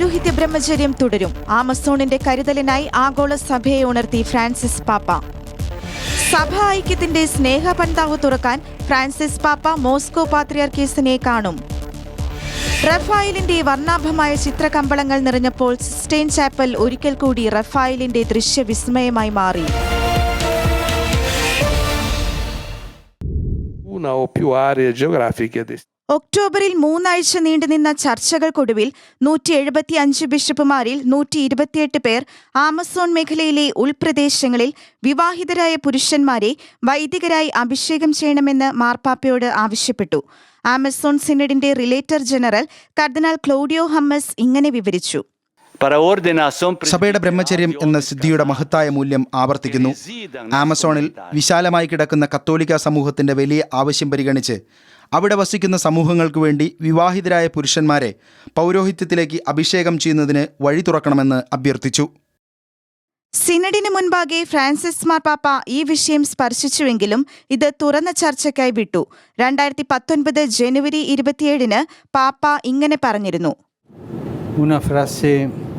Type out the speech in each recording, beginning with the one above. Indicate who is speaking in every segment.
Speaker 1: പൗരോഹിത്യ ബ്രഹ്മചര്യം തുടരും. ആമസോണിന്റെ കരുതലിനായി ആഗോള സഭയെ ഉണർത്തി ഫ്രാൻസിസ് പാപ്പ. സഭ ഐക്യത്തിന്റെ സ്നേഹ പന്താവ് തുറക്കാൻ ഫ്രാൻസിസ് പാപ്പ മോസ്കോ പാത്രിയാർക്കീസിനെ കാണും. റഫായിലിന്റെ വർണാഭമായ ചിത്രകമ്പളങ്ങൾ നിറഞ്ഞപ്പോൾ സിസ്റ്റൈൻ ചാപ്പൽ ഒരിക്കൽ കൂടി റഫായിലിന്റെ ദൃശ്യവിസ്മയമായി മാറി.
Speaker 2: Una o più aree geografiche.
Speaker 1: ഒക്ടോബറിൽ മൂന്നാഴ്ച നീണ്ടുനിന്ന ചർച്ചകൾക്കൊടുവിൽ നൂറ്റി എഴുപത്തി അഞ്ച് ബിഷപ്പുമാരിൽ നൂറ്റി ഇരുപത്തിയെട്ട് പേർ ആമസോൺ മേഖലയിലെ ഉൾപ്രദേശങ്ങളിൽ വിവാഹിതരായ പുരുഷന്മാരെ വൈദികരായി അഭിഷേകം ചെയ്യണമെന്ന് മാർപ്പാപ്പയോട് ആവശ്യപ്പെട്ടു Amazon സിനഡിന്റെ relator general cardinal Claudio Hummes ഇങ്ങനെ വിവരിച്ചു
Speaker 3: സഭയുടെ ബ്രഹ്മചര്യം എന്ന സിദ്ധിയുടെ മഹത്തായ മൂല്യം ആവർത്തിക്കുന്നു. ആമസോണിൽ വിശാലമായി കിടക്കുന്ന കത്തോലിക്ക സമൂഹത്തിന്റെ വലിയ ആവശ്യം പരിഗണിച്ച് അവിടെ വസിക്കുന്ന സമൂഹങ്ങൾക്ക് വേണ്ടി വിവാഹിതരായ പുരുഷന്മാരെ പൗരോഹിത്യത്തിലേക്ക് അഭിഷേകം ചെയ്യുന്നതിന് വഴി തുറക്കണമെന്ന് അഭ്യർത്ഥിച്ചു.
Speaker 1: സിനഡിന് മുൻപാകെ ഫ്രാൻസിസ് മാർപ്പാപ്പ ഈ വിഷയം സ്പർശിച്ചുവെങ്കിലും ഇത് തുറന്ന ചർച്ചയ്ക്കായി വിട്ടു. രണ്ടായിരത്തി പത്തൊൻപത് ജനുവരി ഇരുപത്തിയേഴിന് പാപ്പ ഇങ്ങനെ പറഞ്ഞിരുന്നു.
Speaker 4: Una frase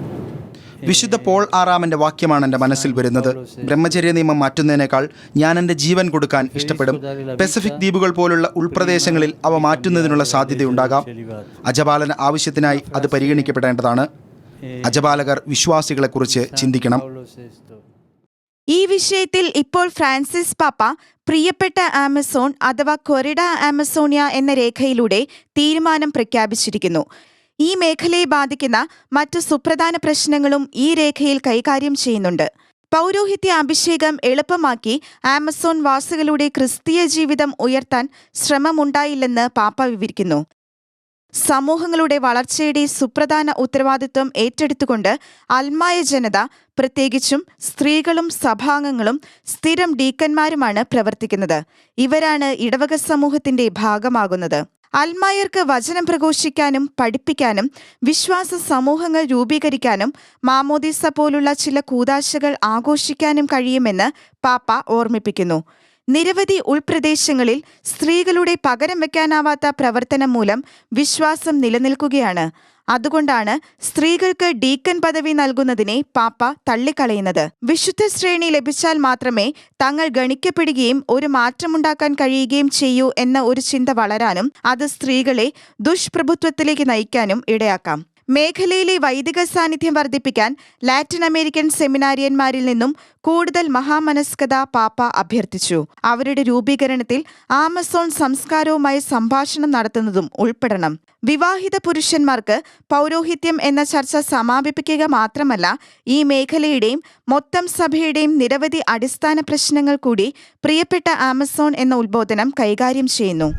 Speaker 3: വിശുദ്ധ പോൾ ആറാമന്റെ വാക്യമാണ് എന്റെ മനസ്സിൽ വരുന്നത്. ബ്രഹ്മചര്യ നിയമം മാറ്റുന്നതിനേക്കാൾ ഞാൻ എന്റെ ജീവൻ കൊടുക്കാൻ ഇഷ്ടപ്പെടും. പെസഫിക് ദ്വീപുകൾ പോലുള്ള ഉൾപ്രദേശങ്ങളിൽ അവ മാറ്റുന്നതിനുള്ള സാധ്യതയുണ്ടാകാം അജപാലന ആവശ്യത്തിനായി അത് പരിഗണിക്കപ്പെടേണ്ടതാണ്. അജപാലകർ വിശ്വാസികളെക്കുറിച്ച് ചിന്തിക്കണം.
Speaker 1: ഈ വിഷയത്തിൽ ഇപ്പോൾ ഫ്രാൻസിസ് പാപ്പ പ്രിയപ്പെട്ട ആമസോൺ അഥവാ കൊറിഡ ആമസോണിയ എന്ന രേഖയിലൂടെ തീരുമാനം പ്രഖ്യാപിച്ചിരിക്കുന്നു. ഈ മേഖലയെ ബാധിക്കുന്ന മറ്റ് സുപ്രധാന പ്രശ്നങ്ങളും ഈ രേഖയിൽ കൈകാര്യം ചെയ്യുന്നുണ്ട്. പൗരോഹിത്യ അഭിഷേകം എളുപ്പമാക്കി ആമസോൺ വാസികളുടെ ക്രിസ്തീയ ജീവിതം ഉയർത്താൻ ശ്രമമുണ്ടായില്ലെന്ന് പാപ്പ വിവരിക്കുന്നു. സമൂഹങ്ങളുടെ വളർച്ചയുടെ സുപ്രധാന ഉത്തരവാദിത്വം ഏറ്റെടുത്തുകൊണ്ട് അൽമായ ജനത പ്രത്യേകിച്ചും സ്ത്രീകളും സഭാംഗങ്ങളും സ്ഥിരം ഡീക്കന്മാരുമാണ് പ്രവർത്തിക്കുന്നത്. ഇവരാണ് ഇടവക സമൂഹത്തിന്റെ ഭാഗമാകുന്നത്. അൽമായർക്ക് വചനം പ്രഘോഷിക്കാനും പഠിപ്പിക്കാനും വിശ്വാസ സമൂഹങ്ങൾ രൂപീകരിക്കാനും മാമോദിസ പോലുള്ള ചില കൂതാശകൾ ആഘോഷിക്കാനും കഴിയുമെന്ന് പാപ്പ ഓർമ്മിപ്പിക്കുന്നു. നിരവധി ഉൾപ്രദേശങ്ങളിൽ സ്ത്രീകളുടെ പകരം വയ്ക്കാനാവാത്ത പ്രവർത്തനം മൂലം വിശ്വാസം നിലനിൽക്കുകയാണ്. അതുകൊണ്ടാണ് സ്ത്രീകൾക്ക് ഡീക്കൻ പദവി നൽകുന്നതിനെ പാപ്പ തള്ളിക്കളയുന്നത്. വിശുദ്ധ ശ്രേണി ലഭിച്ചാൽ മാത്രമേ തങ്ങൾ ഗണിക്കപ്പെടുകയും ഒരു മാറ്റമുണ്ടാക്കാൻ കഴിയുകയും ചെയ്യൂ എന്ന ഒരു ചിന്ത വളരാനും അത് സ്ത്രീകളെ ദുഷ്പ്രഭുത്വത്തിലേക്ക് നയിക്കാനും ഇടയാക്കാം. മേഖലയിലെ വൈദിക സാന്നിധ്യം വർദ്ധിപ്പിക്കാൻ ലാറ്റിൻ അമേരിക്കൻ സെമിനാരിയന്മാരിൽ നിന്നും കൂടുതൽ മഹാമനസ്കത പാപ്പ അഭ്യർത്ഥിച്ചു. അവരുടെ രൂപീകരണത്തിൽ ആമസോൺ സംസ്കാരവുമായി സംഭാഷണം നടത്തുന്നതും ഉൾപ്പെടണം. വിവാഹിത പുരുഷന്മാർക്ക് പൗരോഹിത്യം എന്ന ചർച്ച സമാപിപ്പിക്കുക മാത്രമല്ല ഈ മേഖലയുടെയും മൊത്തം സഭയുടെയും നിരവധി അടിസ്ഥാന പ്രശ്നങ്ങൾ കൂടി പ്രിയപ്പെട്ട ആമസോൺ എന്ന ഉത്ബോധനം കൈകാര്യം ചെയ്യുന്നു.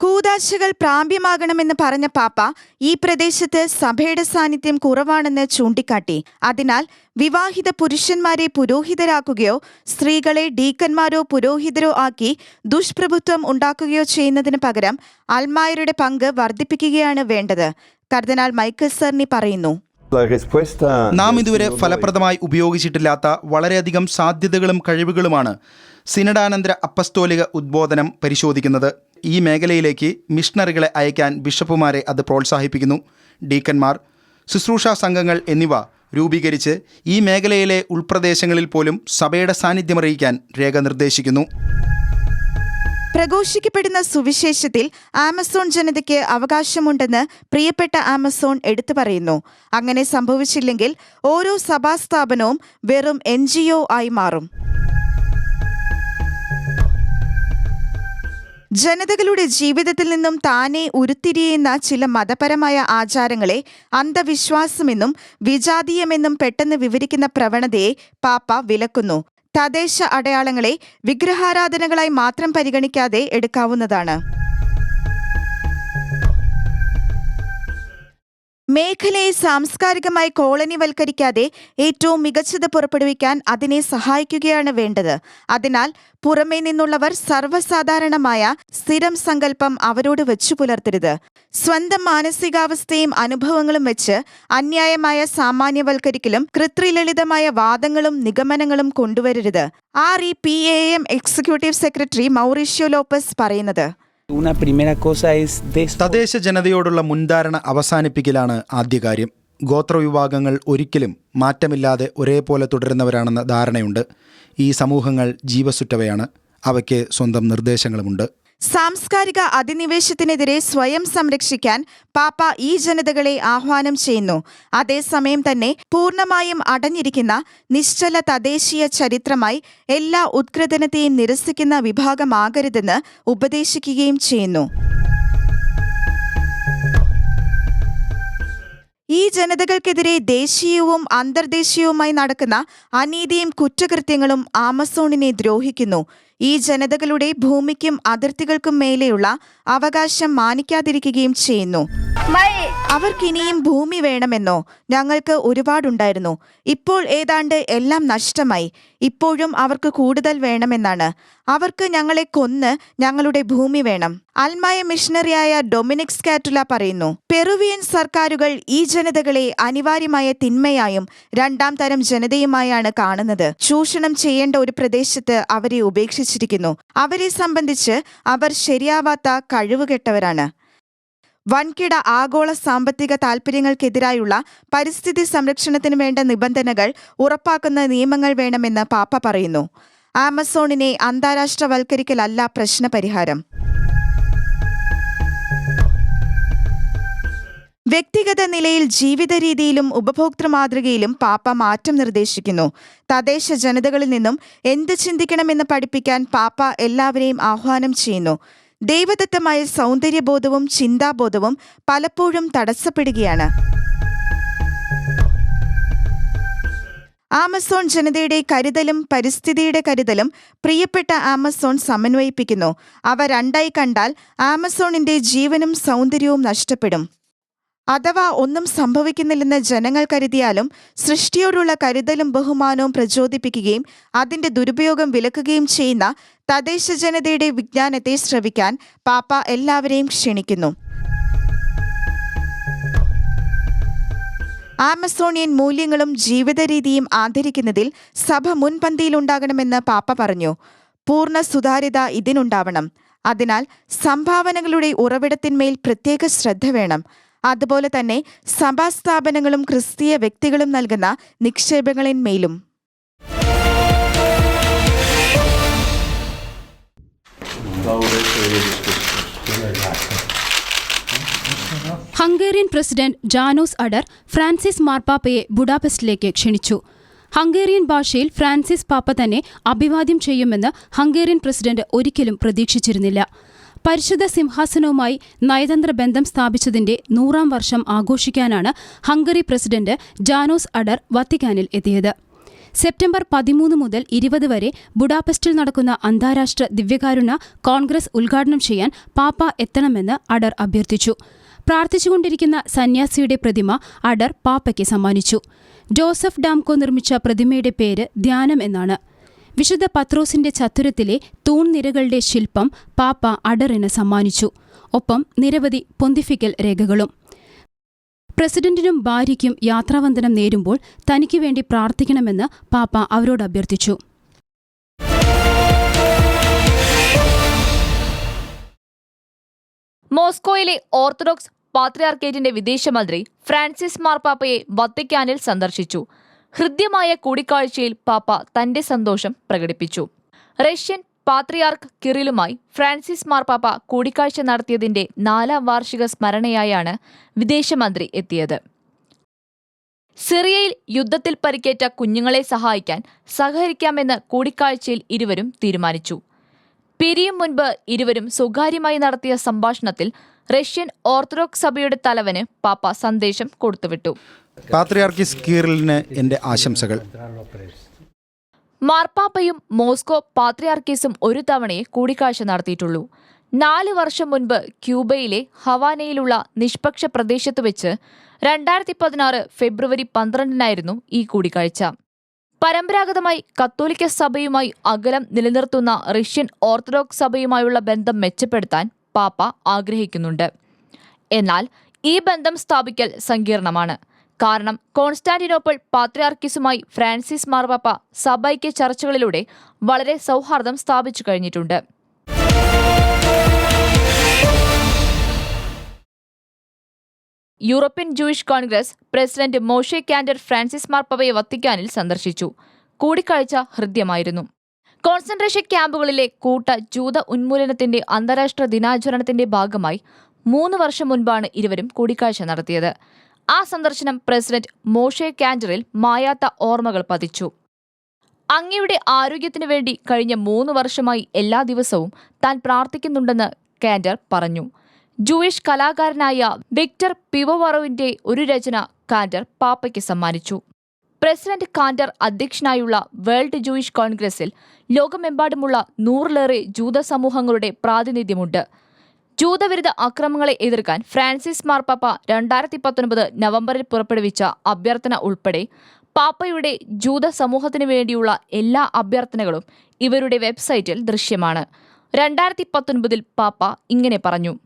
Speaker 1: കൂതാശകൾ പ്രാപ്യമാകണമെന്ന് പറഞ്ഞ പാപ്പ ഈ പ്രദേശത്ത് സഭയുടെ സാന്നിധ്യം കുറവാണെന്ന് ചൂണ്ടിക്കാട്ടി. അതിനാൽ വിവാഹിത പുരുഷന്മാരെ പുരോഹിതരാക്കുകയോ സ്ത്രീകളെ ഡീക്കന്മാരോ പുരോഹിതരോ ആക്കി ദുഷ്പ്രഭുത്വം ഉണ്ടാക്കുകയോ ചെയ്യുന്നതിന് പകരം അൽമായരുടെ പങ്ക് വർദ്ധിപ്പിക്കുകയാണ് വേണ്ടത്. കർദിനാൾ മൈക്കിൾ സർണി പറയുന്നു.
Speaker 3: നാം ഇതുവരെ ഫലപ്രദമായി ഉപയോഗിച്ചിട്ടില്ലാത്ത വളരെയധികം സാധ്യതകളും കഴിവുകളുമാണ് സിനഡാനന്തര അപ്പസ്തോലിക ഉദ്ബോധനം പരിശോധിക്കുന്നത്. ഈ മേഖലയിലേക്ക് മിഷണറികളെ അയക്കാൻ ബിഷപ്പുമാരെ അത് പ്രോത്സാഹിപ്പിക്കുന്നു. ഡീക്കന്മാർ ശുശ്രൂഷാ സംഘങ്ങൾ എന്നിവ രൂപീകരിച്ച് ഈ മേഖലയിലെ ഉൾപ്രദേശങ്ങളിൽ പോലും സഭയുടെ സാന്നിധ്യമറിയിക്കാൻ രേഖ നിർദ്ദേശിക്കുന്നു.
Speaker 1: പ്രഘോഷിക്കപ്പെടുന്ന സുവിശേഷത്തിൽ ആമസോൺ ജനതയ്ക്ക് അവകാശമുണ്ടെന്ന് പ്രിയപ്പെട്ട ആമസോൺ എടുത്തു പറയുന്നു. അങ്ങനെ സംഭവിച്ചില്ലെങ്കിൽ ഓരോ സഭാസ്ഥാപനവും വെറും എൻ ആയി മാറും. ജനതകളുടെ ജീവിതത്തിൽ നിന്നും താനെ ഉരുത്തിരിയുന്ന ചില മതപരമായ ആചാരങ്ങളെ അന്ധവിശ്വാസമെന്നും വിജാതീയമെന്നും പെട്ടെന്ന് വിവരിക്കുന്ന പ്രവണതയെ പാപ്പ വിലക്കുന്നു. തദ്ദേശ അടയാളങ്ങളെ വിഗ്രഹാരാധനകളായി മാത്രം പരിഗണിക്കാതെ എടുക്കാവുന്നതാണ്. മേഖലയെ സാംസ്കാരികമായി കോളനിവൽക്കരിക്കാതെ ഏറ്റവും മികച്ചത് പുറപ്പെടുവിക്കാൻ അതിനെ സഹായിക്കുകയാണ് വേണ്ടത്. അതിനാൽ പുറമേ നിന്നുള്ളവർ സർവസാധാരണമായ സ്ഥിരം സങ്കല്പം അവരോട് വെച്ചു പുലർത്തരുത്. സ്വന്തം മാനസികാവസ്ഥയും അനുഭവങ്ങളും വെച്ച് അന്യായമായ സാമാന്യവൽക്കരിക്കലും കൃത്രിലളിതമായ വാദങ്ങളും നിഗമനങ്ങളും കൊണ്ടുവരരുത്. R E P A M executive secretary Mauricio Lopez പറയുന്നത്
Speaker 3: തദ്ദേശ ജനതയോടുള്ള മുൻധാരണ അവസാനിപ്പിക്കലാണ് ആദ്യ കാര്യം. ഗോത്രവിഭാഗങ്ങൾ ഒരിക്കലും മാറ്റമില്ലാതെ ഒരേപോലെ തുടരുന്നവരാണെന്ന ധാരണയുണ്ട്. ഈ സമൂഹങ്ങൾ ജീവസുറ്റവയാണ്. അവയ്ക്ക് സ്വന്തം നിർദ്ദേശങ്ങളുമുണ്ട്.
Speaker 1: സാംസ്കാരിക അധിനിവേശത്തിനെതിരെ സ്വയം സംരക്ഷിക്കാൻ പാപ്പ ഈ ജനതകളെ ആഹ്വാനം ചെയ്യുന്നു. അതേസമയം തന്നെ പൂർണമായും അടഞ്ഞിരിക്കുന്ന നിശ്ചല തദ്ദേശീയ ചരിത്രമായി എല്ലാ ഉത്കൃതനത്തെയും നിരസിക്കുന്ന വിഭാഗമാകരുതെന്ന് ഉപദേശിക്കുകയും ചെയ്യുന്നു. ഈ ജനതകൾക്കെതിരെ ദേശീയവും അന്തർദേശീയവുമായി നടക്കുന്ന അനീതിയും കുറ്റകൃത്യങ്ങളും ആമസോണിനെ ദ്രോഹിക്കുന്നു. ഈ ജനതകളുടെ ഭൂമിക്കും അതിർത്തികൾക്കും മേലെയുള്ള അവകാശം മാനിക്കാതിരിക്കുകയും ചെയ്യുന്നു. അവർക്കിനിയും ഭൂമി വേണമെന്നോ ഞങ്ങൾക്ക് ഒരുപാടുണ്ടായിരുന്നു. ഇപ്പോൾ ഏതാണ്ട് എല്ലാം നഷ്ടമായി. ഇപ്പോഴും അവർക്ക് കൂടുതൽ വേണമെന്നാണ്. അവർക്ക് ഞങ്ങളെ കൊന്ന് ഞങ്ങളുടെ ഭൂമി വേണം. അൽമായ മിഷണറിയായ ഡൊമിനിക് സ്കാറ്റുല പറയുന്നു പെറുവിയൻ സർക്കാരുകൾ ഈ ജനതകളെ അനിവാര്യമായ തിന്മയായും രണ്ടാം തരം ജനതയുമായാണ് കാണുന്നത്. ചൂഷണം ചെയ്യേണ്ട ഒരു പ്രദേശത്ത് അവരെ ഉപേക്ഷിച്ചിരിക്കുന്നു. അവരെ സംബന്ധിച്ച് അവർ ശരിയാവാത്ത കഴിവുകെട്ടവരാണ്. വൻകിട ആഗോള സാമ്പത്തിക താൽപ്പര്യങ്ങൾക്കെതിരായുള്ള പരിസ്ഥിതി സംരക്ഷണത്തിന് വേണ്ട നിബന്ധനകൾ ഉറപ്പാക്കുന്ന നിയമങ്ങൾ വേണമെന്ന് പാപ്പ പറയുന്നു. ആമസോണിനെ അന്താരാഷ്ട്രവൽക്കരിക്കലല്ല പ്രശ്നപരിഹാരം. വ്യക്തിഗത നിലയിൽ ജീവിത രീതിയിലും ഉപഭോക്തൃ മാതൃകയിലും പാപ്പ മാറ്റം നിർദ്ദേശിക്കുന്നു. തദ്ദേശ ജനതകളിൽ നിന്നും എന്ത് ചിന്തിക്കണമെന്ന് പഠിപ്പിക്കാൻ പാപ്പ എല്ലാവരെയും ആഹ്വാനം ചെയ്യുന്നു. ദൈവദത്തമായ സൗന്ദര്യബോധവും ചിന്താബോധവും പലപ്പോഴും തടസ്സപ്പെടുകയാണ്. ആമസോൺ ജനതയുടെ കരുതലും പരിസ്ഥിതിയുടെ കരുതലും പ്രിയപ്പെട്ട ആമസോൺ സമന്വയിപ്പിക്കുന്നു. അവ രണ്ടായി കണ്ടാൽ ആമസോണിന്റെ ജീവനും സൗന്ദര്യവും നഷ്ടപ്പെടും. അഥവാ ഒന്നും സംഭവിക്കുന്നില്ലെന്ന് ജനങ്ങൾ കരുതിയാലും സൃഷ്ടിയോടുള്ള കരുതലും ബഹുമാനവും പ്രചോദിപ്പിക്കുകയും അതിന്റെ ദുരുപയോഗം വിലക്കുകയും ചെയ്യുന്ന തദ്ദേശ ജനതയുടെ വിജ്ഞാനത്തെ ശ്രവിക്കാൻ പാപ്പ എല്ലാവരെയും ക്ഷണിക്കുന്നു. ആമസോണിയൻ മൂല്യങ്ങളും ജീവിത രീതിയും ആദരിക്കുന്നതിൽ സഭ മുൻപന്തിയിലുണ്ടാകണമെന്ന് പാപ്പ പറഞ്ഞു. പൂർണ സുതാര്യത ഇതിനുണ്ടാവണം. അതിനാൽ സംഭാവനകളുടെ ഉറവിടത്തിന്മേൽ പ്രത്യേക ശ്രദ്ധ വേണം. അതുപോലെ തന്നെ സഭാസ്ഥാപനങ്ങളും ക്രിസ്തീയ വ്യക്തികളും നൽകുന്ന നിക്ഷേപങ്ങളിന്മേലും.
Speaker 5: Hungarian president Janos Ader Francis മാർപ്പാപ്പയെ ബുഡാപെസ്റ്റിലേക്ക് ക്ഷണിച്ചു. ഹംഗേറിയൻ ഭാഷയിൽ ഫ്രാൻസിസ് പാപ്പ തന്നെ അഭിവാദ്യം ചെയ്യുമെന്ന് ഹംഗേറിയൻ പ്രസിഡന്റ് ഒരിക്കലും പ്രതീക്ഷിച്ചിരുന്നില്ല. പരിശുദ്ധ സിംഹാസനവുമായി നയതന്ത്ര ബന്ധം സ്ഥാപിച്ചതിന്റെ നൂറാം വർഷം ആഘോഷിക്കാനാണ് ഹംഗറി പ്രസിഡന്റ് ജാനോസ് അഡർ വത്തിക്കാനിൽ എത്തിയത്. സെപ്റ്റംബർ പതിമൂന്ന് മുതൽ ഇരുപത് വരെ ബുഡാപെസ്റ്റിൽ നടക്കുന്ന അന്താരാഷ്ട്ര ദിവ്യകാരുണ കോൺഗ്രസ് ഉദ്ഘാടനം ചെയ്യാൻ പാപ്പ എത്തണമെന്ന് അഡർ അഭ്യർത്ഥിച്ചു. പ്രാർത്ഥിച്ചുകൊണ്ടിരിക്കുന്ന സന്യാസിയുടെ പ്രതിമ അഡർ പാപ്പയ്ക്ക് സമ്മാനിച്ചു. ജോസഫ് ഡാംകോ നിർമ്മിച്ച പ്രതിമയുടെ പേര് ധ്യാനം എന്നാണ്. വിശുദ്ധ പത്രോസിന്റെ ചത്തുരത്തിലെ തൂൺനിരകളുടെ ശില്പം പാപ്പ അഡറിന് സമ്മാനിച്ചു. ഒപ്പം നിരവധി പൊന്തിഫിക്കൽ രേഖകളും. പ്രസിഡന്റിനും ഭാര്യയ്ക്കും യാത്രാവന്ദനം നേരുമ്പോൾ തനിക്ക് വേണ്ടി പ്രാർത്ഥിക്കണമെന്ന് പാപ്പ അവരോട് അഭ്യർത്ഥിച്ചു.
Speaker 6: മോസ്കോയിലെ ഓർത്തഡോക്സ് പാത്രിയാർക്കേറ്റിന്റെ വിദേശമന്ത്രി ഫ്രാൻസിസ് മാർപ്പാപ്പയെ വത്തിക്കാനിൽ സന്ദർശിച്ചു. ഹൃദ്യമായ കൂടിക്കാഴ്ചയിൽ പാപ്പ തന്റെ സന്തോഷം പ്രകടിപ്പിച്ചു. റഷ്യൻ പാത്രിയാർക്ക് കിറിലുമായി ഫ്രാൻസിസ് മാർപ്പാപ്പ കൂടിക്കാഴ്ച നടത്തിയതിന്റെ നാലാം വാർഷിക സ്മരണയായാണ് വിദേശമന്ത്രി എത്തിയത്. സിറിയയിൽ യുദ്ധത്തിൽ പരിക്കേറ്റ കുഞ്ഞുങ്ങളെ സഹായിക്കാൻ സഹകരിക്കാമെന്ന് കൂടിക്കാഴ്ചയിൽ ഇരുവരും തീരുമാനിച്ചു. പിരിയും മുൻപ് ഇരുവരും സ്വകാര്യമായി നടത്തിയ സംഭാഷണത്തിൽ റഷ്യൻ ഓർത്തഡോക്സ് സഭയുടെ തലവന് പാപ്പ സന്ദേശം കൊടുത്തുവിട്ടു.
Speaker 3: പാത്രിയാർക്കിസ് കീറിലിന് എന്റെ ആശംസകൾ.
Speaker 6: മാർപ്പാപ്പയും മോസ്കോ പാത്രിയാർക്കീസും ഒരു തവണയെ കൂടിക്കാഴ്ച നടത്തിയിട്ടുള്ളൂ. നാല് വർഷം മുൻപ് ക്യൂബയിലെ ഹവാനയിലുള്ള നിഷ്പക്ഷ പ്രദേശത്ത് വെച്ച് രണ്ടായിരത്തി പതിനാറ് ഫെബ്രുവരി പന്ത്രണ്ടിനായിരുന്നു ഈ കൂടിക്കാഴ്ച. പരമ്പരാഗതമായി കത്തോലിക്ക സഭയുമായി അകലം നിലനിർത്തുന്ന റഷ്യൻ ഓർത്തഡോക്സ് സഭയുമായുള്ള ബന്ധം മെച്ചപ്പെടുത്താൻ പാപ്പ ആഗ്രഹിക്കുന്നുണ്ട്. എന്നാൽ ഈ ബന്ധം സ്ഥാപിക്കൽ സങ്കീർണമാണ്. കാരണം കോൺസ്റ്റാന്റിനോപ്പിൾ പാത്രിയാർക്കിസുമായി ഫ്രാൻസിസ് മാർപ്പാപ്പ സബൈക്യ ചർച്ചകളിലൂടെ വളരെ സൗഹാർദ്ദം സ്ഥാപിച്ചു കഴിഞ്ഞിട്ടുണ്ട്. European Jewish Congress president Moshe Kantor Francis മാർപ്പവയെ വത്തിക്കാനിൽ സന്ദർശിച്ചു. കൂടിക്കാഴ്ച ഹൃദ്യമായിരുന്നു. കോൺസെൻട്രേഷൻ ക്യാമ്പുകളിലെ കൂട്ട ജൂത ഉന്മൂലനത്തിന്റെ അന്താരാഷ്ട്ര ദിനാചരണത്തിന്റെ ഭാഗമായി മൂന്ന് വർഷം മുൻപാണ് ഇരുവരും കൂടിക്കാഴ്ച നടത്തിയത്. ആ സന്ദർശനം പ്രസിഡന്റ് മോഷെ കാൻഡറിൽ മായാത്ത ഓർമ്മകൾ പതിച്ചു. അങ്ങയുടെ ആരോഗ്യത്തിനു വേണ്ടി കഴിഞ്ഞ മൂന്ന് വർഷമായി എല്ലാ ദിവസവും താൻ പ്രാർത്ഥിക്കുന്നുണ്ടെന്ന് കാൻഡർ പറഞ്ഞു. ജൂയിഷ് കലാകാരനായ വിക്ടർ പിവോവറോവിന്റെ ഒരു രചന കാൻഡർ പാപ്പയ്ക്ക് സമ്മാനിച്ചു. പ്രസിഡന്റ് കാൻഡർ അധ്യക്ഷനായുള്ള വേൾഡ് ജൂയിഷ് കോൺഗ്രസിൽ ലോകമെമ്പാടുമുള്ള നൂറിലേറെ ജൂത സമൂഹങ്ങളുടെ പ്രാതിനിധ്യമുണ്ട്. ജൂതവിരുദ്ധ അക്രമങ്ങളെ എതിർക്കാൻ ഫ്രാൻസിസ് മാർപ്പാപ്പ രണ്ടായിരത്തി പത്തൊൻപത് നവംബറിൽ പുറപ്പെടുവിച്ച അഭ്യർത്ഥന ഉൾപ്പെടെ പാപ്പയുടെ ജൂത സമൂഹത്തിനു വേണ്ടിയുള്ള എല്ലാ അഭ്യർത്ഥനകളും ഇവരുടെ വെബ്സൈറ്റിൽ ദൃശ്യമാണ്. രണ്ടായിരത്തി പത്തൊൻപതിൽ പാപ്പ ഇങ്ങനെ പറഞ്ഞു.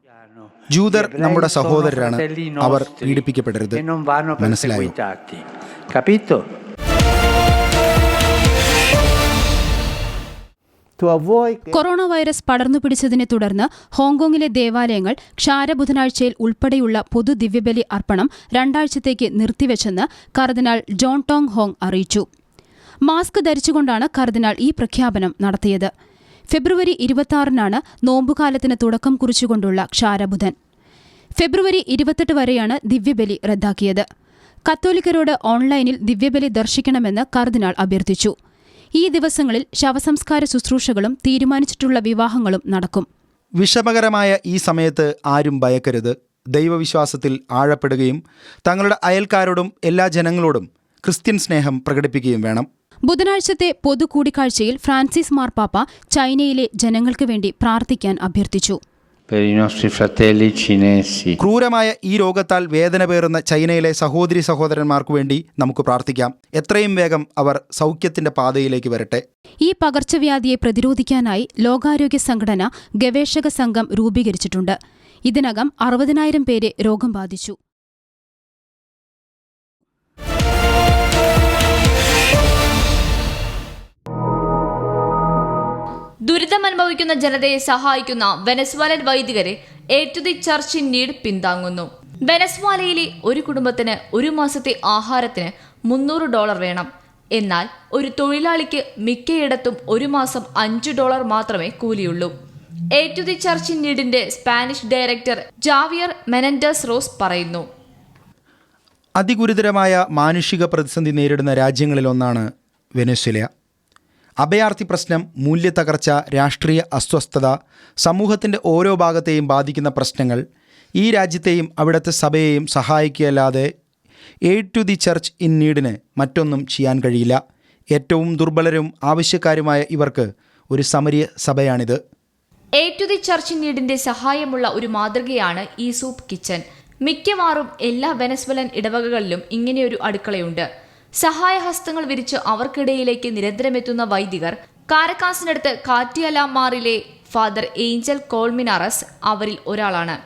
Speaker 3: ജൂതർ നമ്മുടെ സഹോദരരാണ്. അവർ പീഡിപ്പിക്കപ്പെടരുത്. മനസ്സിലായി?
Speaker 5: കൊറോണ വൈറസ് പടർന്നു പിടിച്ചതിനെ തുടർന്ന് ഹോങ്കോങ്ങിലെ ദേവാലയങ്ങൾ ക്ഷാരബുധനാഴ്ചയിൽ ഉൾപ്പെടെയുള്ള പൊതു ദിവ്യബലി അർപ്പണം രണ്ടാഴ്ചത്തേക്ക് നിർത്തിവെച്ചെന്ന് കർദിനാൾ ജോൺ ടോങ് ഹോങ് അറിയിച്ചു. മാസ്ക് ധരിച്ചുകൊണ്ടാണ് കർദിനാൾ ഈ പ്രഖ്യാപനം നടത്തിയത്. ഫെബ്രുവരി ഇരുപത്തിയാറിനാണ് നോമ്പുകാലത്തിന് തുടക്കം കുറിച്ചുകൊണ്ടുള്ള ക്ഷാരബുധൻ. ഫെബ്രുവരി ഇരുപത്തെട്ട് വരെയാണ് ദിവ്യബലി റദ്ദാക്കിയത്. കത്തോലിക്കരോട് ഓൺലൈനിൽ ദിവ്യബലി ദർശിക്കണമെന്ന് കർദിനാൾ അഭ്യർത്ഥിച്ചു. ഈ ദിവസങ്ങളിൽ ശവസംസ്കാര ശുശ്രൂഷകളും തീരുമാനിച്ചിട്ടുള്ള വിവാഹങ്ങളും നടക്കും.
Speaker 3: വിഷമകരമായ ഈ സമയത്ത് ആരും ഭയക്കരുത്. ദൈവവിശ്വാസത്തിൽ ആഴപ്പെടുകയും തങ്ങളുടെ അയൽക്കാരോടും എല്ലാ ജനങ്ങളോടും ക്രിസ്ത്യൻ സ്നേഹം പ്രകടിപ്പിക്കുകയും വേണം.
Speaker 5: ബുധനാഴ്ചത്തെ പൊതു കൂടിക്കാഴ്ചയിൽ ഫ്രാൻസിസ് മാർപ്പാപ്പ ചൈനയിലെ ജനങ്ങൾക്ക് വേണ്ടി പ്രാർത്ഥിക്കാൻ അഭ്യർത്ഥിച്ചു.
Speaker 4: Per i nostri fratelli cinesi.
Speaker 3: ക്രൂരമായ ഈ രോഗത്താൽ വേദന പേറുന്ന ചൈനയിലെ സഹോദരി സഹോദരന്മാർക്ക് വേണ്ടി നമുക്ക് പ്രാർത്ഥിക്കാം. എത്രയും വേഗം അവർ സൗഖ്യത്തിന്റെ പാതയിലേക്ക് വരട്ടെ.
Speaker 5: ഈ പകർച്ചവ്യാധിയെ പ്രതിരോധിക്കാനായി ലോകാരോഗ്യ സംഘടന ഗവേഷക സംഘം രൂപീകരിച്ചിട്ടുണ്ട്. ഇതിനകം അറുപതിനായിരം പേരെ രോഗം ബാധിച്ചു.
Speaker 6: ദുരിതമനുഭവിക്കുന്ന ജനതയെ സഹായിക്കുന്ന വെനസ്വാലൻ വൈദികരെ to the church in need പിന്താങ്ങുന്നു. വെനസ്വാലയിലെ ഒരു കുടുംബത്തിന് ഒരു മാസത്തെ ആഹാരത്തിന് മുന്നൂറ് ഡോളർ വേണം. എന്നാൽ ഒരു തൊഴിലാളിക്ക് മിക്കയിടത്തും ഒരു മാസം അഞ്ച് ഡോളർ മാത്രമേ കൂലിയുള്ളൂ. Aid to the church in നീഡിന്റെ Spanish director Javier Menendez Ros പറയുന്നു.
Speaker 3: അതിഗുരുതരമായ മാനുഷിക പ്രതിസന്ധി നേരിടുന്ന രാജ്യങ്ങളിലൊന്നാണ് വെനസ്വല. അഭയാർത്ഥി പ്രശ്നം മൂല്യത്തകർച്ച രാഷ്ട്രീയ അസ്വസ്ഥത സമൂഹത്തിന്റെ ഓരോ ഭാഗത്തെയും ബാധിക്കുന്ന പ്രശ്നങ്ങൾ ഈ രാജ്യത്തെയും അവിടുത്തെ സഭയെയും സഹായിക്കുകയല്ലാതെ aid to the church in നീഡിന് മറ്റൊന്നും ചെയ്യാൻ കഴിയില്ല. ഏറ്റവും ദുർബലരും ആവശ്യക്കാരുമായ ഇവർക്ക് ഒരു സമരിയ സഭയാണിത്.
Speaker 6: Aid to the church in നീഡിന്റെ സഹായമുള്ള ഒരു മാതൃകയാണ് ഈ സൂപ്പ് കിച്ചൻ മിക്കവാറും എല്ലാ വെനസ്വലൻ ഇടവകകളിലും ഇങ്ങനെയൊരു അടുക്കളയുണ്ട്. സഹായഹസ്തങ്ങൾ വിരിച്ച് അവർക്കിടയിലേക്ക് നിരന്തരമെത്തുന്ന വൈദികർ കാരക്കാസിനടുത്ത് കാറ്റിയലാമാറിലെ ഫാദർ ഏഞ്ചൽ കോൾമിനാറസ് അവരിൽ ഒരാളാണ്.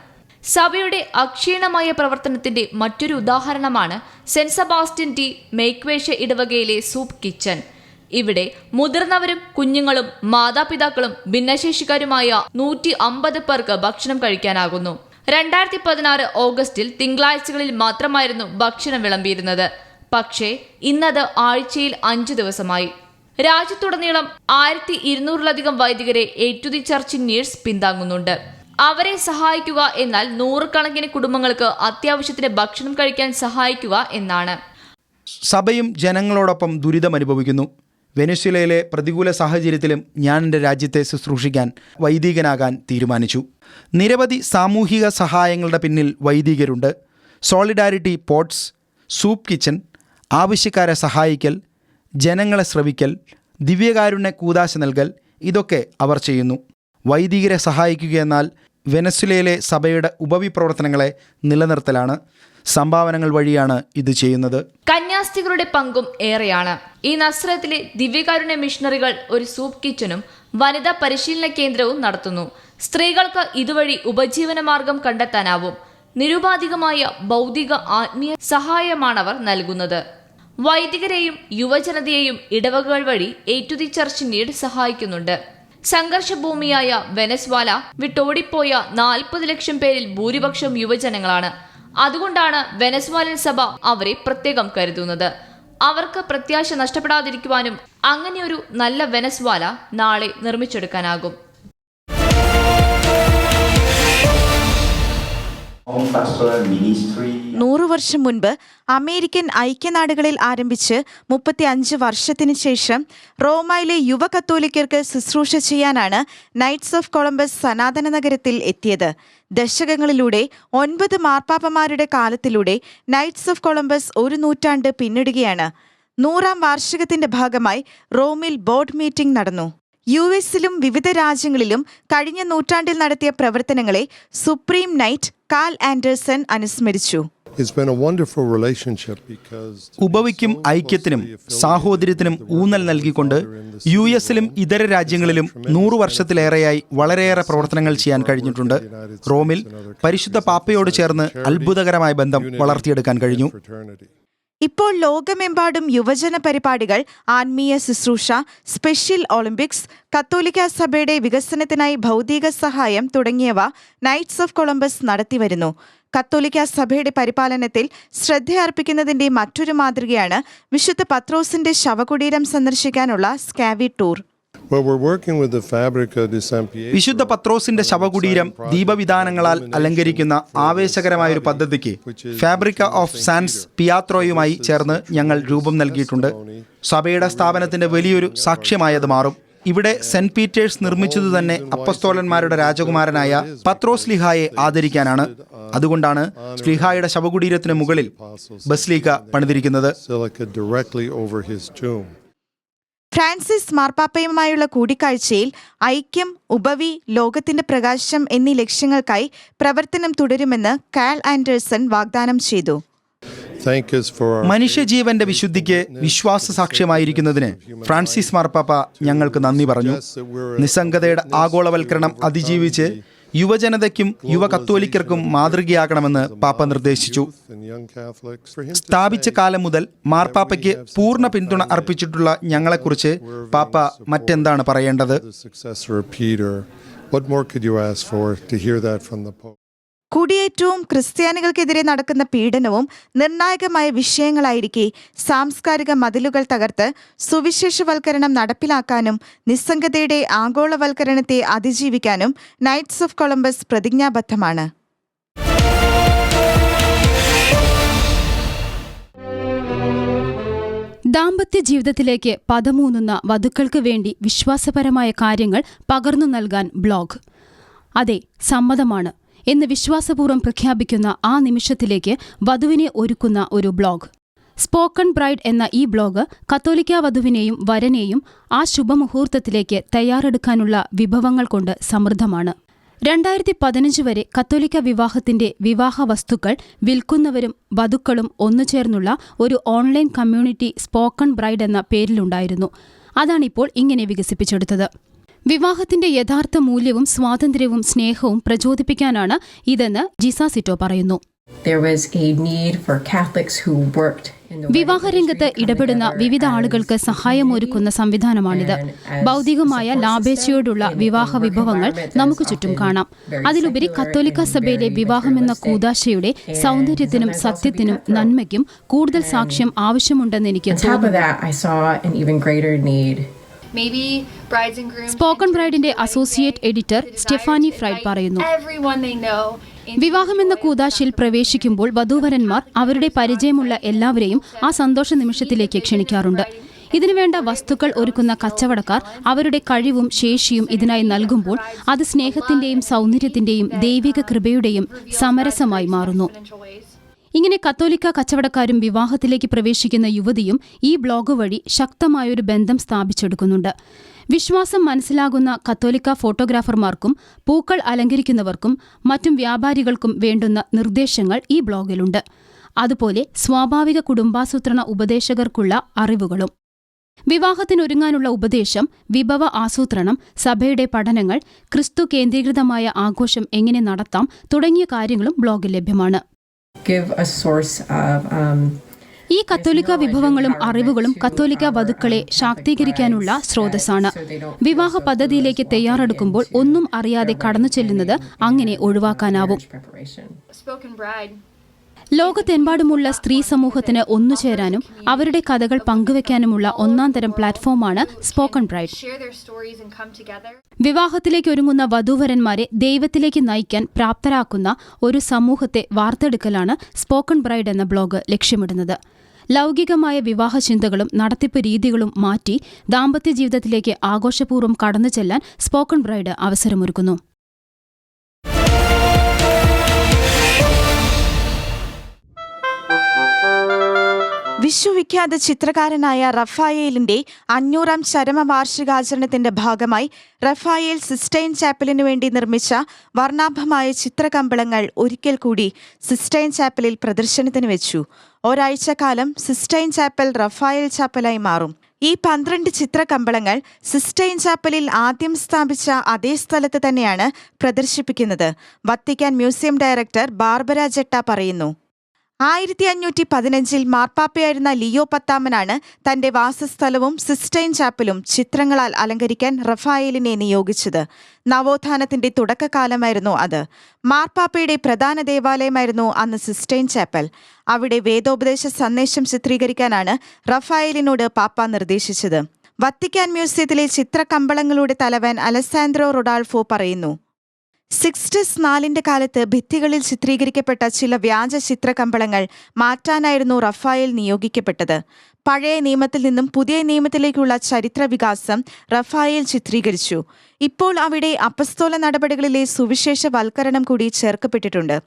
Speaker 6: സഭയുടെ അക്ഷീണമായ പ്രവർത്തനത്തിന്റെ മറ്റൊരു ഉദാഹരണമാണ് സെന്റ് സെബാസ്റ്റ്യൻ ടി മേക്വേഷ ഇടവകയിലെ സൂപ്പ് കിച്ചൺ ഇവിടെ മുതിർന്നവരും കുഞ്ഞുങ്ങളും മാതാപിതാക്കളും ഭിന്നശേഷിക്കാരുമായ നൂറ്റി അമ്പത് പേർക്ക് ഭക്ഷണം കഴിക്കാനാകുന്നു. രണ്ടായിരത്തി പതിനാറ് ഓഗസ്റ്റിൽ തിങ്കളാഴ്ചകളിൽ മാത്രമായിരുന്നു ഭക്ഷണം വിളമ്പിയിരുന്നത്. പക്ഷേ ഇന്നത് ആഴ്ചയിൽ അഞ്ചു ദിവസമായി. രാജ്യത്തുടനീളം ആയിരത്തി ഇരുന്നൂറിലധികം വൈദികരെ ദി ചർച്ച് നേഴ്സ് പിന്താങ്ങുന്നുണ്ട്. അവരെ സഹായിക്കുക എന്നാൽ നൂറുകണക്കിന് കുടുംബങ്ങൾക്ക് അത്യാവശ്യത്തിന് ഭക്ഷണം കഴിക്കാൻ സഹായിക്കുക എന്നാണ്.
Speaker 3: സഭയും ജനങ്ങളോടൊപ്പം ദുരിതം അനുഭവിക്കുന്നു വെനിസ്വലയിലെ പ്രതികൂല സാഹചര്യത്തിലും ഞാൻ എന്റെ രാജ്യത്തെ ശുശ്രൂഷിക്കാൻ വൈദികനാകാൻ തീരുമാനിച്ചു. നിരവധി സാമൂഹിക സഹായങ്ങളുടെ പിന്നിൽ വൈദികരുണ്ട്. സോളിഡാരിറ്റി പോട്ട്സ് സൂപ്പ് കിച്ചൺ ആവശ്യക്കാരെ സഹായിക്കൽ ജനങ്ങളെ ശ്രവിക്കൽ ദിവ്യകാരുണ്യ കൂതാശ നൽകൽ ഇതൊക്കെ അവർ ചെയ്യുന്നു. വൈദികരെ സഹായിക്കുക എന്നാൽ വെനസ്വലയിലെ സഭയുടെ ഉപവിപ്രവർത്തനങ്ങളെ നിലനിർത്തലാണ്. സംഭാവനകൾ വഴിയാണ് ഇത് ചെയ്യുന്നത്.
Speaker 6: കന്യാസ്ത്രീകളുടെ പങ്കും ഏറെയാണ്. ഈ നസ്രത്തിലെ ദിവ്യകാരുണ്യ മിഷണറികൾ ഒരു സൂപ്പ് കിച്ചനും വനിതാ പരിശീലന കേന്ദ്രവും നടത്തുന്നു. സ്ത്രീകൾക്ക് ഇതുവഴി ഉപജീവന മാർഗം കണ്ടെത്താനാവും. നിരുപാധികമായ ഭൗതിക ആത്മീയ സഹായമാണവർ നൽകുന്നത്. വൈദികരെയും യുവജനതയെയും ഇടവകകൾ വഴി ഏറ്റു ദി ചർച്ച് നീഡ് സഹായിക്കുന്നുണ്ട്. സംഘർഷഭൂമിയായ വെനസ്വാല വിട്ടോടിപ്പോയ നാൽപ്പത് ലക്ഷം പേരിൽ ഭൂരിപക്ഷം യുവജനങ്ങളാണ്. അതുകൊണ്ടാണ് വെനസ്വാലൻ സഭ അവരെ പ്രത്യേകം കരുതുന്നത്. അവർക്ക് പ്രത്യാശ നഷ്ടപ്പെടാതിരിക്കുവാനും അങ്ങനെയൊരു നല്ല വെനസ്വാല നാളെ നിർമ്മിച്ചെടുക്കാനാകും.
Speaker 1: നൂറു വർഷം മുൻപ് അമേരിക്കൻ ഐക്യനാടുകളിൽ ആരംഭിച്ച് മുപ്പത്തി അഞ്ച് വർഷത്തിന് ശേഷം റോമയിലെ യുവ കത്തോലിക്കർക്ക് ശുശ്രൂഷ ചെയ്യാനാണ് നൈറ്റ്സ് ഓഫ് കൊളംബസ് സനാതന നഗരത്തിൽ എത്തിയത്. ദശകങ്ങളിലൂടെ ഒൻപത് മാർപ്പാപ്പമാരുടെ കാലത്തിലൂടെ നൈറ്റ്സ് ഓഫ് കൊളംബസ് ഒരു നൂറ്റാണ്ട് പിന്നിടുകയാണ്. നൂറാം വാർഷികത്തിന്റെ ഭാഗമായി റോമിൽ ബോർഡ് മീറ്റിംഗ് നടന്നു. യു എസിലും വിവിധ രാജ്യങ്ങളിലും കഴിഞ്ഞ നൂറ്റാണ്ടിൽ നടത്തിയ പ്രവർത്തനങ്ങളെ സുപ്രീം നൈറ്റ് കാൽ ആൻഡേഴ്സൺ അനുസ്മരിച്ചു.
Speaker 7: It's been a wonderful relationship because
Speaker 3: ഉപവിക്കും ഐക്യത്തിനും സാഹോദര്യത്തിനും ഊന്നൽ നൽകിക്കൊണ്ട് യു എസിലും ഇതര രാജ്യങ്ങളിലും നൂറു വർഷത്തിലേറെയായി വളരെയേറെ പ്രവർത്തനങ്ങൾ ചെയ്യാൻ കഴിഞ്ഞിട്ടുണ്ട്. റോമിൽ പരിശുദ്ധ പാപ്പയോട് ചേർന്ന് അത്ഭുതകരമായ ബന്ധം വളർത്തിയെടുക്കാൻ കഴിഞ്ഞു.
Speaker 1: ഇപ്പോൾ ലോകമെമ്പാടും യുവജന പരിപാടികൾ ആത്മീയ ശുശ്രൂഷ സ്പെഷ്യൽ ഒളിമ്പിക്സ് കത്തോലിക്ക സഭയുടെ വികസനത്തിനായി ഭൗതിക സഹായം തുടങ്ങിയവ നൈറ്റ്സ് ഓഫ് കൊളംബസ് നടത്തിവരുന്നു കത്തോലിക്ക സഭയുടെ പരിപാലനത്തിൽ ശ്രദ്ധയർപ്പിക്കുന്നതിന്റെ മറ്റൊരു മാതൃകയാണ് വിശുദ്ധ പത്രോസിന്റെ ശവകുടീരം സന്ദർശിക്കാനുള്ള സ്കാവി ടൂർ.
Speaker 3: വിശുദ്ധ പത്രോസിന്റെ ശവകുടീരം ദീപവിധാനങ്ങളാൽ അലങ്കരിക്കുന്ന ആവേശകരമായ ഒരു പദ്ധതിക്ക് ഫാബ്രിക്ക ഓഫ് സാൻസ് പിയാത്രോയുമായി ചേർന്ന് ഞങ്ങൾ രൂപം നൽകിയിട്ടുണ്ട്. സഭയുടെ സ്ഥാപനത്തിന്റെ വലിയൊരു സാക്ഷ്യമായത് മാറും. ഇവിടെ സെന്റ് പീറ്റേഴ്സ് നിർമ്മിച്ചത് തന്നെ അപ്പസ്തോലന്മാരുടെ രാജകുമാരനായ പത്രോസ് ലിഹായെ ആദരിക്കാനാണ്. അതുകൊണ്ടാണ് സ്ലിഹായുടെ ശവകുടീരത്തിന് മുകളിൽ ബസ്ലീക്ക പണിതിരിക്കുന്നത്.
Speaker 1: ഫ്രാൻസിസ് മാർപ്പാപ്പയുമായുള്ള കൂടിക്കാഴ്ചയിൽ ഐക്യം ഉപവി ലോകത്തിന്റെ പ്രകാശം എന്നീ ലക്ഷ്യങ്ങൾക്കായി പ്രവർത്തനം തുടരുമെന്ന് കാൽ ആൻഡേഴ്സൺ വാഗ്ദാനം ചെയ്തു.
Speaker 3: മനുഷ്യജീവന്റെ വിശുദ്ധിക്ക് വിശ്വാസ സാക്ഷ്യമായിരിക്കുന്നതിന് ഫ്രാൻസിസ് മാർപ്പാപ്പ ഞങ്ങൾക്ക് നന്ദി പറഞ്ഞു. നിസ്സംഗതയുടെ ആഗോളവൽക്കരണം അതിജീവിച്ച് യുവജനതയ്ക്കും യുവ കത്തോലിക്കർക്കും മാതൃകയാകണമെന്ന് പാപ്പ നിർദ്ദേശിച്ചു സ്ഥാപിച്ച കാലം മുതൽ മാർപ്പാപ്പയ്ക്ക് പൂർണ പിന്തുണ അർപ്പിച്ചിട്ടുള്ള ഞങ്ങളെക്കുറിച്ച് പാപ്പ മറ്റെന്താണ് പറയേണ്ടത്.
Speaker 7: What more could you ask for to hear that from the Pope?
Speaker 1: കുടിയേറ്റവും ക്രിസ്ത്യാനികൾക്കെതിരെ നടക്കുന്ന പീഡനവും നിർണായകമായ വിഷയങ്ങളായിരിക്കെ സാംസ്കാരിക മതിലുകൾ തകർത്ത് സുവിശേഷവൽക്കരണം നടപ്പിലാക്കാനും നിസ്സംഗതയുടെ ആഗോളവൽക്കരണത്തെ അതിജീവിക്കാനും നൈറ്റ്സ് ഓഫ് കൊളംബസ് പ്രതിജ്ഞാബദ്ധമാണ്.
Speaker 5: ദാമ്പത്യ ജീവിതത്തിലേക്ക് പദമൂന്നുന്ന വധുക്കൾക്ക് വേണ്ടി വിശ്വാസപരമായ കാര്യങ്ങൾ പകർന്നു നൽകാൻ ബ്ലോഗ്. അതെ സമ്മതമാണ്. എന്ന് വിശ്വാസപൂർവം പ്രഖ്യാപിക്കുന്ന ആ നിമിഷത്തിലേക്ക് വധുവിനെ ഒരുക്കുന്ന ഒരു ബ്ലോഗ്. സ്പോക്കൺ ബ്രൈഡ് എന്ന ഈ ബ്ലോഗ് കത്തോലിക്ക വധുവിനെയും വരനെയും ആ ശുഭമുഹൂർത്തത്തിലേക്ക് തയ്യാറെടുക്കാനുള്ള വിഭവങ്ങൾ കൊണ്ട് സമൃദ്ധമാണ്. രണ്ടായിരത്തി പതിനഞ്ച് വരെ കത്തോലിക്ക വിവാഹത്തിന്റെ വിവാഹ വസ്തുക്കൾ വിൽക്കുന്നവരും വധുക്കളും ഒന്നുചേർന്നുള്ള ഒരു ഓൺലൈൻ കമ്മ്യൂണിറ്റി സ്പോക്കൺ ബ്രൈഡ് എന്ന പേരിലുണ്ടായിരുന്നു. അതാണിപ്പോൾ ഇങ്ങനെ വികസിപ്പിച്ചെടുത്തത്. വിവാഹത്തിന്റെ യഥാർത്ഥ മൂല്യവും സ്വാതന്ത്ര്യവും സ്നേഹവും പ്രചോദിപ്പിക്കാനാണ് ഇതെന്ന് ജിസാസിറ്റോ പറയുന്നു.
Speaker 8: There was a need for Catholics who worked in the
Speaker 5: വിവാഹരംഗത്ത് ഇടപെടുന്ന വിവിധ ആളുകൾക്ക് സഹായമൊരുക്കുന്ന സംവിധാനമാണിത്. ഭൗതികമായ ലാഭേച്ഛയോടുള്ള വിവാഹ വിഭവങ്ങൾ നമുക്ക് ചുറ്റും കാണാം. അതിലുപരി കത്തോലിക്ക സഭയിലെ വിവാഹമെന്ന കൂതാശയുടെ സൗന്ദര്യത്തിനും സത്യത്തിനും നന്മയ്ക്കും കൂടുതൽ സാക്ഷ്യം ആവശ്യമുണ്ടെന്ന് എനിക്ക്
Speaker 8: On
Speaker 5: തോന്നുന്നു. സ്പോക്കൺ ബ്രൈഡിന്റെ അസോസിയേറ്റ് എഡിറ്റർ സ്റ്റെഫാനി ഫ്രൈഡ് പറയുന്നു. വിവാഹമെന്ന കൂതാശിൽ പ്രവേശിക്കുമ്പോൾ വധൂവരന്മാർ അവരുടെ പരിചയമുള്ള എല്ലാവരെയും ആ സന്തോഷ നിമിഷത്തിലേക്ക് ക്ഷണിക്കാറുണ്ട്. ഇതിനുവേണ്ട വസ്തുക്കൾ ഒരുക്കുന്ന കച്ചവടക്കാർ അവരുടെ കഴിവും ശേഷിയും ഇതിനായി നൽകുമ്പോൾ അത് സ്നേഹത്തിന്റെയും സൗന്ദര്യത്തിന്റെയും ദൈവിക കൃപയുടെയും സമരസമായി മാറുന്നു. ഇങ്ങനെ കത്തോലിക്ക കച്ചവടക്കാരും വിവാഹത്തിലേക്ക് പ്രവേശിക്കുന്ന യുവതിയും ഈ ബ്ലോഗ് വഴി ശക്തമായൊരു ബന്ധം സ്ഥാപിച്ചെടുക്കുന്നുണ്ട്. വിശ്വാസം മനസ്സിലാകുന്ന കത്തോലിക്ക ഫോട്ടോഗ്രാഫർമാർക്കും പൂക്കൾ അലങ്കരിക്കുന്നവർക്കും മറ്റും വ്യാപാരികൾക്കും വേണ്ടുന്ന നിർദ്ദേശങ്ങൾ ഈ ബ്ലോഗിലുണ്ട്. അതുപോലെ സ്വാഭാവിക കുടുംബാസൂത്രണ ഉപദേശകർക്കുള്ള അറിവുകളും. വിവാഹത്തിനൊരുങ്ങാനുള്ള ഉപദേശം വിഭവ ആസൂത്രണം സഭയുടെ പഠനങ്ങൾ ക്രിസ്തു കേന്ദ്രീകൃതമായ ആഘോഷം എങ്ങനെ നടത്താം തുടങ്ങിയ കാര്യങ്ങളും ബ്ലോഗിൽ ലഭ്യമാണ്.
Speaker 8: Give a source of um,
Speaker 5: ഈ കത്തോലിക്ക വിഭവങ്ങളും അറിവുകളും കത്തോലിക്ക വധുക്കളെ ശാക്തീകരിക്കാനുള്ള സ്രോതസ്സാണ് വിവാഹ പദ്ധതിയിലേക്ക് തയ്യാറെടുക്കുമ്പോൾ ഒന്നും അറിയാതെ കടന്നു ചെല്ലുന്നത് അങ്ങനെ ഒഴിവാക്കാനാവും. ലോകത്തെമ്പാടുമുള്ള സ്ത്രീ സമൂഹത്തിന് ഒന്നുചേരാനും അവരുടെ കഥകൾ പങ്കുവെക്കാനുമുള്ള ഒന്നാം തരം പ്ലാറ്റ്ഫോമാണ് സ്പോക്കൺ ബ്രൈഡ്. വിവാഹത്തിലേക്ക് ഒരുങ്ങുന്ന വധൂവരന്മാരെ ദൈവത്തിലേക്ക് നയിക്കാൻ പ്രാപ്തരാക്കുന്ന ഒരു സമൂഹത്തെ വാർത്തെടുക്കലാണ് സ്പോക്കൺ ബ്രൈഡ് എന്ന ബ്ലോഗ് ലക്ഷ്യമിടുന്നത് ലൗകികമായ വിവാഹ ചിന്തകളും നടത്തിപ്പ് രീതികളും മാറ്റി ദാമ്പത്യ ജീവിതത്തിലേക്ക് ആഘോഷപൂർവം കടന്നു ചെല്ലാൻ സ്പോക്കൺ ബ്രൈഡ് അവസരമൊരുക്കുന്നു.
Speaker 1: വിശ്വവിഖ്യാത ചിത്രകാരനായ റഫായേലിന്റെ അഞ്ഞൂറാം ചരമ വാർഷികാചരണത്തിന്റെ ഭാഗമായി റഫായേൽ സിസ്റ്റൈൻ ചാപ്പലിനു വേണ്ടി നിർമ്മിച്ച വർണാഭമായ ചിത്രകമ്പളങ്ങൾ ഒരിക്കൽ കൂടി സിസ്റ്റൈൻ ചാപ്പലിൽ പ്രദർശനത്തിന് വെച്ചു. ഒരാഴ്ചക്കാലം സിസ്റ്റൈൻ ചാപ്പൽ റഫായേൽ ചാപ്പലായി മാറും. ഈ പന്ത്രണ്ട് ചിത്രകമ്പളങ്ങൾ സിസ്റ്റൈൻ ചാപ്പലിൽ ആദ്യം സ്ഥാപിച്ച അതേ സ്ഥലത്ത് തന്നെയാണ് പ്രദർശിപ്പിക്കുന്നത്. Vatican museum director Barbara Jatta പറയുന്നു. ആയിരത്തി അഞ്ഞൂറ്റി പതിനഞ്ചിൽ മാർപ്പാപ്പയായിരുന്ന ലിയോ പത്താമനാണ് തന്റെ വാസസ്ഥലവും സിസ്റ്റൈൻ ചാപ്പലും ചിത്രങ്ങളാൽ അലങ്കരിക്കാൻ റഫായേലിനെ നിയോഗിച്ചത്. നവോത്ഥാനത്തിന്റെ തുടക്കകാലമായിരുന്നു അത്. മാർപ്പാപ്പയുടെ പ്രധാന ദേവാലയമായിരുന്നു അന്ന് സിസ്റ്റൈൻ ചാപ്പൽ. അവിടെ വേദോപദേശ സന്ദേശം ചിത്രീകരിക്കാനാണ് റഫായേലിനോട് പാപ്പ നിർദ്ദേശിച്ചത്. വത്തിക്കാൻ മ്യൂസിയത്തിലെ ചിത്രകമ്പളങ്ങളുടെ തലവൻ അലസാൻഡ്രോ റൊഡാൾഫോ പറയുന്നു സിക്സ്റ്റസ് നാലിന്റെ കാലത്ത് ഭിത്തികളിൽ ചിത്രീകരിക്കപ്പെട്ട ചില വ്യാജ ചിത്രകമ്പളങ്ങൾ മാറ്റാനായിരുന്നു റഫായേൽ നിയോഗിക്കപ്പെട്ടത്. പഴയ നിയമത്തിൽ നിന്നും പുതിയ നിയമത്തിലേക്കുള്ള ചരിത്ര വികാസം റഫായേൽ ചിത്രീകരിച്ചു. ഇപ്പോൾ അവിടെ അപസ്തോല നടപടികളിലെ സുവിശേഷ വൽക്കരണം കൂടി ചേർക്കപ്പെട്ടിട്ടുണ്ട്.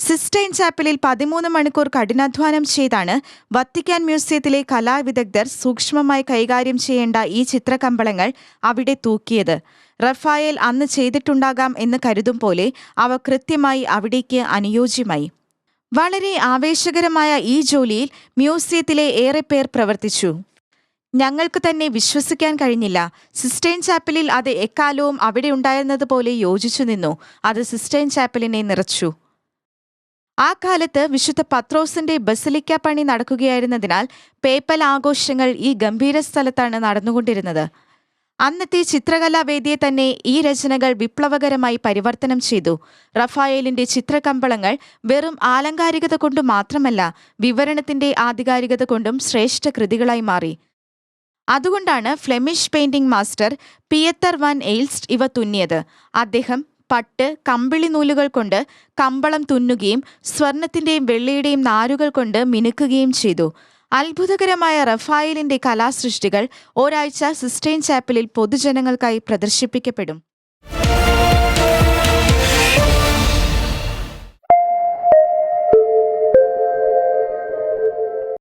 Speaker 1: സിസ്റ്റൈൻ ചാപ്പലിൽ പതിമൂന്ന് മണിക്കൂർ കഠിനാധ്വാനം ചെയ്താണ് വത്തിക്കാൻ മ്യൂസിയത്തിലെ കലാവിദഗ്ധർ സൂക്ഷ്മമായി കൈകാര്യം ചെയ്യേണ്ട ഈ ചിത്രകമ്പളങ്ങൾ അവിടെ തൂക്കിയത്. റഫായേൽ അന്ന് ചെയ്തിട്ടുണ്ടാകാം എന്ന് കരുതും പോലെ അവ കൃത്യമായി അവിടേക്ക് അനുയോജ്യമായി. വളരെ ആവേശകരമായ ഈ ജോലിയിൽ മ്യൂസിയത്തിലെ ഏറെ പേർ പ്രവർത്തിച്ചു. ഞങ്ങൾക്ക് തന്നെ വിശ്വസിക്കാൻ കഴിഞ്ഞില്ല. സിസ്റ്റൈൻ ചാപ്പലിൽ അത് എക്കാലവും അവിടെ ഉണ്ടായിരുന്നതുപോലെ യോജിച്ചു നിന്നു. അത് സിസ്റ്റൈൻ ചാപ്പലിനെ നിറച്ചു. ആ കാലത്ത് വിശുദ്ധ പത്രോസിന്റെ ബസലിക്ക പണി നടക്കുകയായിരുന്നതിനാൽ പേപ്പൽ ആഘോഷങ്ങൾ ഈ ഗംഭീര സ്ഥലത്താണ് നടന്നുകൊണ്ടിരുന്നത്. അന്നത്തെ ചിത്രകലാവേദിയെ തന്നെ ഈ രചനകൾ വിപ്ലവകരമായി പരിവർത്തനം ചെയ്തു. റഫായേലിന്റെ ചിത്രകമ്പളങ്ങൾ വെറും ആലങ്കാരികത കൊണ്ട് മാത്രമല്ല വിവരണത്തിന്റെ ആധികാരികത കൊണ്ടും ശ്രേഷ്ഠ കൃതികളായി മാറി. അതുകൊണ്ടാണ് ഫ്ലെമിഷ് പെയിന്റിംഗ് മാസ്റ്റർ പിയത്തർ വൻ എയിൽസ്റ്റ് ഇവ തുന്നിയത്. അദ്ദേഹം പട്ട് കമ്പിളി നൂലുകൾ കൊണ്ട് കമ്പളം തുന്നുകയും സ്വർണത്തിന്റെയും വെള്ളിയുടെയും നാരുകൾ കൊണ്ട് മിനുക്കുകയും ചെയ്തു. അത്ഭുതകരമായ റഫായേലിന്റെ കലാസൃഷ്ടികൾ ഒരാഴ്ച സിസ്റ്റൈൻ ചാപ്പലിൽ പൊതുജനങ്ങൾക്കായി പ്രദർശിപ്പിക്കപ്പെടും.